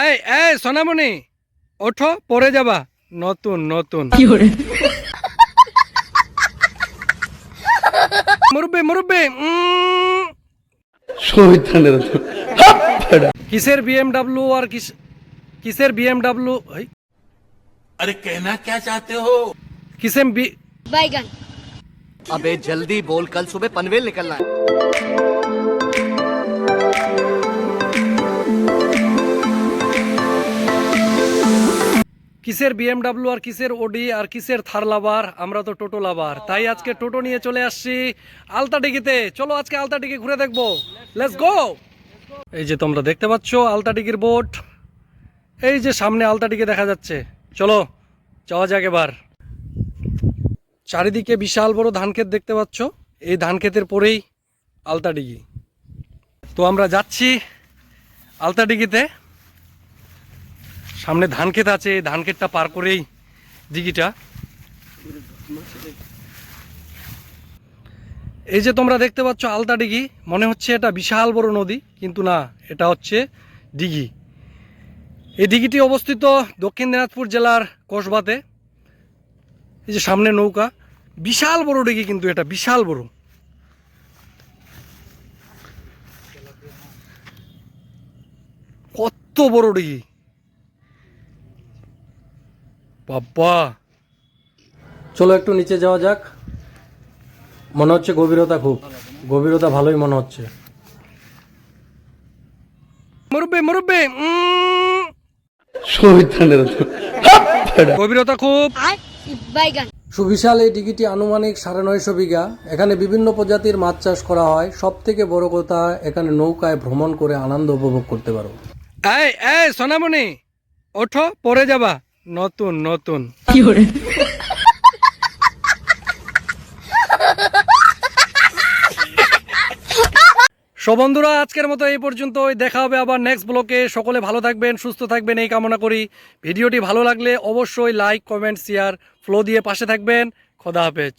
এই এই সোনামণি ওঠো পরে যাবা নতুন নতুন মুরব্বি মুরব্বি উম, শহীদানের কিসের বিএমডাব্লিউ আর কিস কিসের বিএমডাব্লিউ अरे कहना क्या चाहते हो কিসের বি बैगन अबे जल्दी बोल कल सुबह पनवेल निकलना है কিসের বিএমডাব্লিউ আর কিসের ওডি আর কিসের থার লাভার আমরা তো টোটো লাভার তাই আজকে টোটো নিয়ে চলে আসছি আলতাডিগিতে চলো আজকে আলতাডিগি ঘুরে দেখব। লেটস গো এই যে তোমরা দেখতে পাচ্ছ আলতাডিগির বোট এই যে সামনে আলতাডিগি দেখা যাচ্ছে। চলো, যাওয়া যাক এবার। চারিদিকে বিশাল বড় ধান ক্ষেত দেখতে পাচ্ছ। এই ধান ক্ষেতের পরেই আলতাডিগি তো আমরা যাচ্ছি আলতাডিগিতে সামনে ধান ক্ষেত আছে, ধান ক্ষেতটা পার করেই দিঘিটা। এই যে তোমরা দেখতে পাচ্ছ আলতা ডিঘি মনে হচ্ছে এটা বিশাল বড় নদী, কিন্তু না, এটা হচ্ছে ডিঘি এই দিঘিটি অবস্থিত দক্ষিণ দিনাজপুর জেলার কসবাতে। এই যে সামনে নৌকা, বিশাল বড় ডিঘি কিন্তু এটা, বিশাল বড়। কত বড় দিঘি! বাবা। চলো একটু নিচে যাওয়া যাক। মনে হচ্ছে গভীরতা খুব। গভীরতা ভালোই মনে হচ্ছে। মুরব্বে মুরব্বে গভীরতা খুব। সুবিশাল এই ডিগিটি আনুমানিক সাড়ে নয়শো বিঘা। এখানে বিভিন্ন প্রজাতির মাছ চাষ করা হয়। সব থেকে বড় কথা এখানে নৌকায় ভ্রমণ করে আনন্দ উপভোগ করতে পারো। এই সোনামণি ওঠো পরে যাবা। নতুন নতুন। সো বন্ধুরা আজকের মতো এই পর্যন্ত দেখা হবে আবার নেক্সট ব্লকে সকলে ভালো থাকবেন সুস্থ থাকবেন এই কামনা করি। ভিডিওটি ভালো লাগলে অবশ্যই লাইক কমেন্ট শেয়ার ফ্লো দিয়ে পাশে থাকবেন। খোদা হাফেজ।